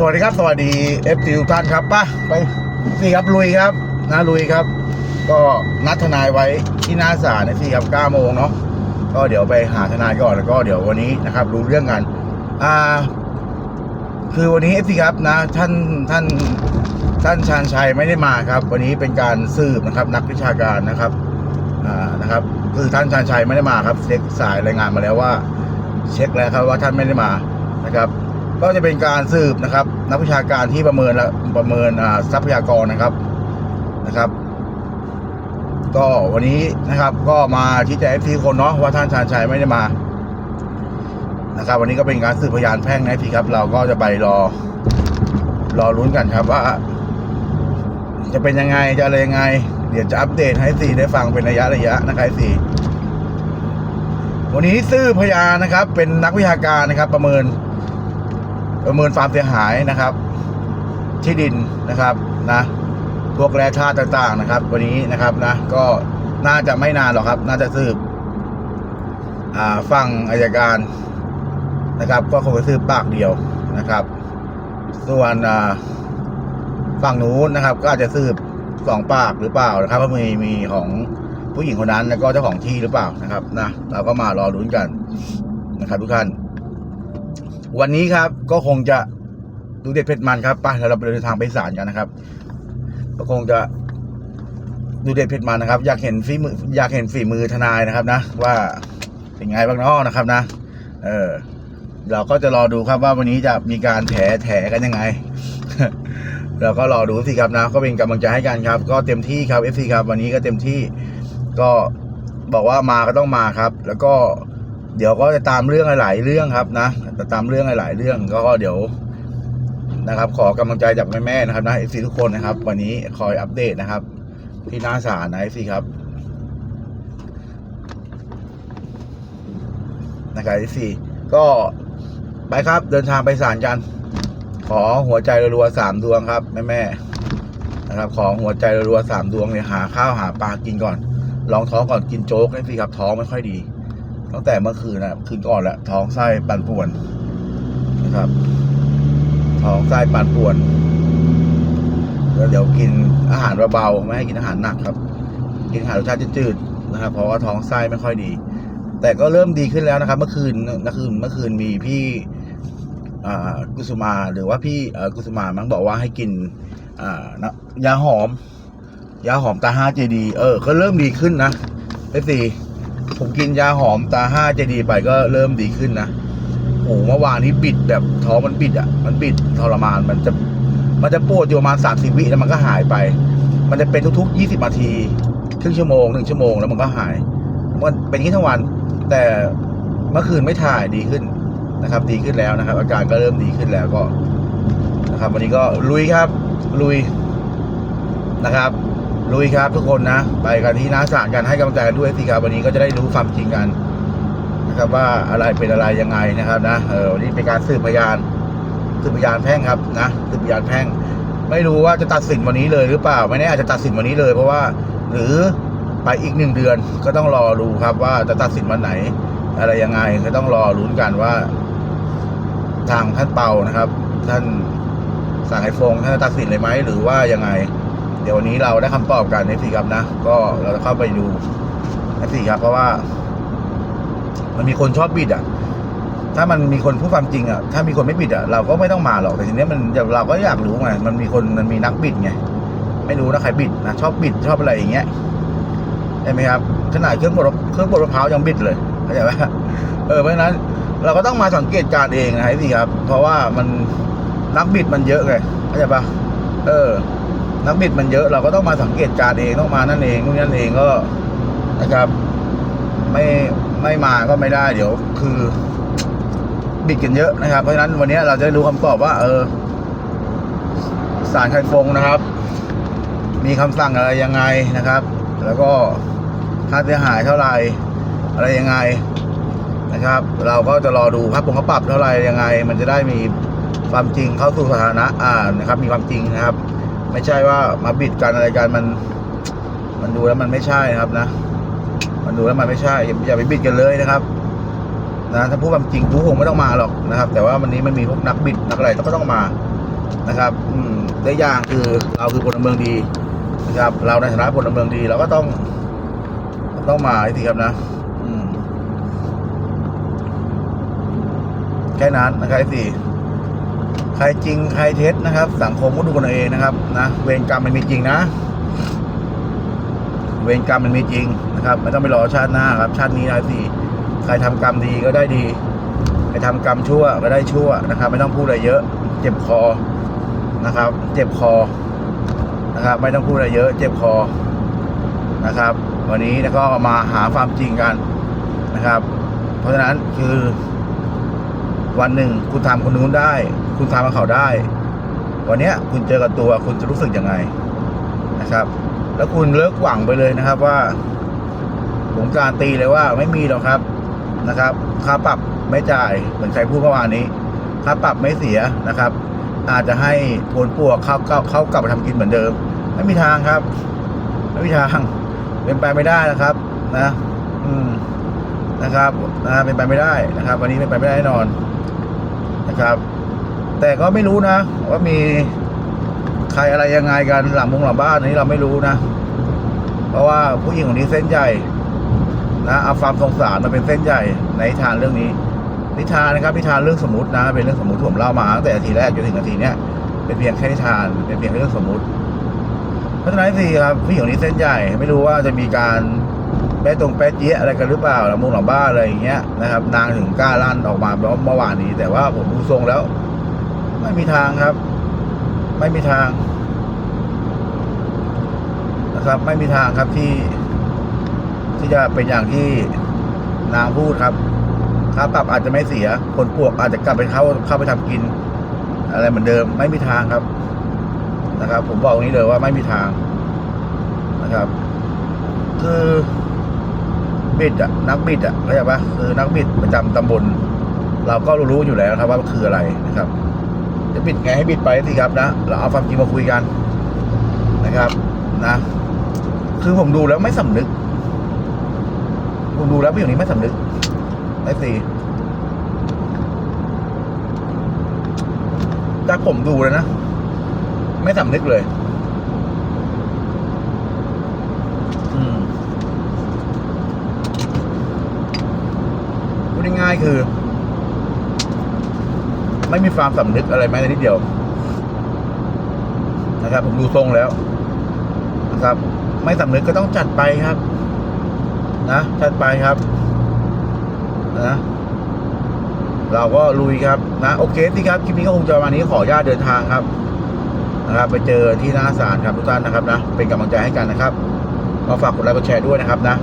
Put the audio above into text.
สวัสดีครับ สวัสดีเอฟซีทุกท่านครับป่ะไปนี่ครับลุยครับนะลุยครับ ก็นัดทนายไว้ที่หน้าศาลนะที่ครับ9โมงเนาะก็เดี๋ยวไปหาทนายก่อนแล้วก็เดี๋ยววันนี้นะครับรู้เรื่องกันอ่าคือวันนี้เอฟซีครับนะท่านท่านท่านชาญชัยไม่ได้มาครับ วันนี้เป็นการสืบนะครับ นักวิชาการนะครับอ่านะครับ คือท่านชาญชัยไม่ได้มาครับเช็คสายรายงานมาแล้วว่า เช็คแล้วครับว่าท่านไม่ได้มานะครับ ก็จะเป็นการสืบนะครับ นักวิชาการที่ประเมินและประเมินทรัพยากรนะครับนะครับ ก็วันนี้นะครับ ก็มาที่แจงทีคนเนาะว่าท่านชาญชัยไม่ได้มานะครับ วันนี้ก็เป็นการสืบพยานแพ่งนะพี่ครับ เราก็จะไปรอ รอลุ้นกันครับว่า จะเป็นยังไงจะอะไรยังไง เดี๋ยวจะอัปเดตให้สี่ได้ฟังเป็นระยะระยะนะครับสี่วันนี้ซื้อพยานนะครับ เป็นนักวิชาการนะครับ ประเมิน ประเมินความเสียหายนะครับ ที่ดินนะครับนะพวกแร่ธาตุต่างๆนะครับ วันนี้นะครับนะก็น่าจะไม่นานหรอกครับ น่าจะสืบอ่าฟังอายการนะครับ ก็คงจะสืบปากเดียวนะครับ ส่วนฝั่งนู้นนะครับ ก็อาจจะสืบสองปากหรือเปล่านะครับว่ามีมีของผู้หญิงคนนั้นแล้วก็เจ้าของที่หรือเปล่านะครับนะเราก็มารอลุ้นกันนะครับทุกท่าน วันนี้ครับก็คงจะดูเด็ดเผ็ดมันครับไปแล้วเราไปเดินทางไปศาลกันนะครับ ก็คงจะดูเด็ดเผ็ดมันนะครับ อยากเห็นฝีมืออยากเห็นฝีมือทนายนะครับนะ ว่าเป็นไงบ้างเนาะนะครับนะ เออ เราก็จะรอดูครับว่าวันนี้จะมีการแถแถกันยังไงเราก็รอดูสิครับนะ ก็เป็นกำลังใจให้กันครับ ก็เต็มที่ครับเอฟซีครับ วันนี้ก็เต็มที่ก็บอกว่ามาก็ต้องมาครับ แล้วก็ เดี๋ยวก็จะตามเรื่องหลายเรื่องครับนะจะตามเรื่องหลายเรื่องก็เดี๋ยวนะครับ ขอกำลังใจจากแม่ๆนะครับนะเอฟซีทุกคนนะครับ วันนี้คอยอัปเดตนะครับ ที่หน้าศาลนะเอฟซีครับนะครับเอฟซีก็ไปครับเดินทางไปศาลกัน ขอหัวใจรัวๆสามดวงครับแม่ๆนะครับ ขอหัวใจรัวๆสามดวงเนี่ยหาข้าวหาปลากินก่อนลองท้องก่อนกินโจ๊กเอฟซีครับท้องไม่ค่อยดี ตั้งแต่เมื่อคืนนะคืนก่อนแหละท้องไส้ปั่นป่วนนะครับ ท้องไส้ปั่นป่วนแล้วเดี๋ยวกินอาหารเบาๆไม่ให้กินอาหารหนักครับ กินอาหารรสชาติจืดๆนะครับ เพราะว่าท้องไส้ไม่ค่อยดี แต่ก็เริ่มดีขึ้นแล้วนะครับ เมื่อคืนเมื่อคืนเมื่อคืนมีพี่กุสุมาหรือว่าพี่กุสุมามั้งบอกว่าให้กินยาหอม ยาหอมตาห้าเจดี เออ ก็เริ่มดีขึ้นนะเอฟซี ผมกินยาหอมตาห้าเจดีไปก็เริ่มดีขึ้นนะโอ้เมื่อวานนี้บิดแบบท้องมันบิดอะ มันบิดทรมานมันจะมันจะปวดอยู่ประมาณสามสิบวิแล้วมันก็หายไป มันจะเป็นทุกๆยี่สิบนาทีครึ่งชั่วโมงหนึ่งชั่วโมงแล้วมันก็หายมันเป็นอย่างนี้ทั้งวัน แต่เมื่อคืนไม่ถ่ายดีขึ้นนะครับ ดีขึ้นแล้วนะครับ อาการก็เริ่มดีขึ้นแล้วก็นะครับ วันนี้ก็ลุยครับ ลุยนะครับ ลุยครับทุกคนนะ ไปกันที่น้าศาลกันให้กำลังใจกันด้วยสิครับวันนี้ก็จะได้รู้ความจริงกันนะครับว่าอะไรเป็นอะไรยังไงนะครับนะเออวันนี้เป็นการสืบพยานสืบพยานแพ่งครับนะสืบพยานแพ่ง ไม่รู้ว่าจะตัดสินวันนี้เลยหรือเปล่า ไม่แน่อาจจะตัดสินวันนี้เลย เพราะว่า หรือไปอีกหนึ่งเดือนก็ต้องรอดูครับ ว่าจะตัดสินวันไหน อะไรยังไงก็ต้องรอลุ้นกันว่า ทางท่านเปานะครับ ท่านสั่งไอฟงท่านจะตัดสินเลยไหมหรือว่ายังไง ดี๋ยววันนี้เราได้คำตอบกันในสี่ครับนะ ก็เราจะเข้าไปดูในสี่ครับ เพราะว่า มันมีคนชอบบิดอะ ถ้ามันมีคนพูดความจริงอะ ถ้ามีคนไม่บิดอะ เราก็ไม่ต้องมาหรอก แต่ทีเนี้ยมันเราก็อยากรู้ไง มันมีคนมันมีนักบิดไง ไม่รู้นะใครบิดนะ ชอบบิดชอบอะไรอย่างเงี้ยใช่ไหมครับ ขนาดเครื่องบดเครื่องบดมะพร้าวยังบิดเลยเข้าใจไหมเออ เพราะฉะนั้นเราก็ต้องมาสังเกตการณ์เองนะไอ้สิครับ เพราะว่ามันนักบิดมันเยอะไงเข้าใจปะเออ นักบิดมันเยอะเราก็ต้องมาสังเกตการเองต้องมานั่นเองนู่นนั่นเองก็นะครับ ไม่ไม่มาก็ไม่ได้เดี๋ยว คือ บิดกันเยอะนะครับ เพราะฉะนั้นวันนี้เราจะรู้คำตอบว่า เออสารไข่ฟงนะครับ มีคำสั่งอะไรยังไงนะครับ แล้วก็ค่าเสียหายเท่าไหร่อะไรยังไงนะครับ เราก็จะรอดูครับผมเขาปรับเท่าไหร่ยังไง มันจะได้มีความจริงเข้าสู่สถานะอ่านนะครับ มีความจริงนะครับ ไม่ใช่ว่ามาบิดกันอะไรกันมัน มันดูแล้วมันไม่ใช่นะครับนะ มันดูแล้วมันไม่ใช่อย่าไปบิดกันเลยนะครับ นะถ้าพูดความจริงกูคงไม่ต้องมาหรอกนะครับ แต่ว่าวันนี้มันมีพวกนักบิดนักอะไรก็ต้องมานะครับ อืมได้อย่างคือเราคือพลเมืองดีนะครับ เราในฐานะพลเมืองดีเราก็ต้อง ต้องมาสิครับนะอืมแค่นั้นนะครับสี่ ใครจริงใครเท็จนะครับ สังคมก็ดูกันเอาเองนะครับนะเวรกรรมมันมีจริงนะ เวรกรรมมันมีจริงนะครับไม่ต้องไปรอชาติหน้าครับ ชาตินี้นะสี่ใครทำกรรมดีก็ได้ดีใครทำกรรมชั่วก็ได้ชั่วนะครับ ไม่ต้องพูดอะไรเยอะ เจ็บคอนะครับ เจ็บคอนะครับ ไม่ต้องพูดอะไรเยอะ เจ็บคอนะครับ วันนี้แล้วก็มาหาความจริงกันนะครับ เพราะฉะนั้นคือ วันหนึ่งคุณทำคนนู้นได้ คุณทำกับเขาได้ วันนี้คุณเจอกับตัวคุณจะรู้สึกยังไงนะครับ แล้วคุณเลิกหวังไปเลยนะครับว่า ผมการตีเลยว่าไม่มีหรอกครับนะครับ ค่าปรับไม่จ่ายเหมือนใครพูดเมื่อวานนี้ ค่าปรับไม่เสียนะครับ อาจจะให้ผลปวกเข้าเข้าเข้ากลับมาทำกินเหมือนเดิม ไม่มีทางครับ ไม่มีทางเป็นไปไม่ได้นะครับ นะ อืมนะครับนะเป็นไปไม่ได้นะครับ วันนี้เป็นไปไม่ได้แน่นอน นะครับ แต่ก็ไม่รู้นะ ว่ามีใครอะไรยังไงกันหลังมุงหลังบ้านนี้เราไม่รู้นะ เพราะว่าผู้หญิงคนนี้เส้นใหญ่นะเอาความสงสารมาเป็นเส้นใหญ่ในนิทานเรื่องนี้นิทานนะครับนิทานเรื่องสมมตินะ เป็นเรื่องสมมติผมเล่ามาตั้งแต่นาทีแรกจนถึงนาทีเนี้ยเป็นเพียงแค่นิทานเป็นเพียงเรื่องสมมติเพราะฉะนั้นสิครับผู้หญิงคนนี้เส้นใหญ่ ไม่รู้ว่าจะมีการ แป้ตรงแป๊ะเจี๊ยะอะไรกันหรือเปล่าหลังมุงหลังบ้านอะไรอย่างเงี้ยนะครับ นางถึงกล้าลั่นออกมาเมื่อวานนี้ แต่ว่าผมดูทรงแล้ว ไม่มีทางครับ ไม่มีทางนะครับ ไม่มีทางครับที่ ที่จะเป็นอย่างที่นางพูดครับค่าปรับอาจจะไม่เสียคนปวกอาจจะกลับไปเข้าเข้าไปทำกิน อะไรเหมือนเดิม ไม่มีทางครับนะครับ ผมบอกตรงนี้เลยว่าไม่มีทางนะครับ คือ บิดอะนักบิดอะเข้าใจปะคือนักบิดประจำตำบล เราก็รู้อยู่แล้วครับว่ามันคืออะไรนะครับ จะบิดไงให้บิดไปสิครับนะ เราเอาความจริงมาคุยกันนะครับนะ คือผมดูแล้วไม่สำนึก ผมดูแล้วผู้หญิงนี้ไม่สำนึกไอ้สี่จาผมดูเลยนะ ไม่สำนึกเลย อืมพูด ง่ายๆคือ ไม่มีความสำนึกอะไรแม้แต่นิดเดียว นะครับ ผมดูทรงแล้วนะครับ ไม่สำนึกก็ต้องจัดไปครับ นะจัดไปครับ นะเราก็ลุยครับนะโอเคสิครับคลิปนี้ก็คงจะประมาณนี้ขออนุญาตเดินทางครับนะครับ ไปเจอที่หน้าศาลครับทุกท่านนะครับนะเป็นกำลังใจให้กันนะครับก็ฝากกดไลค์กดแชร์ด้วยนะครับนะ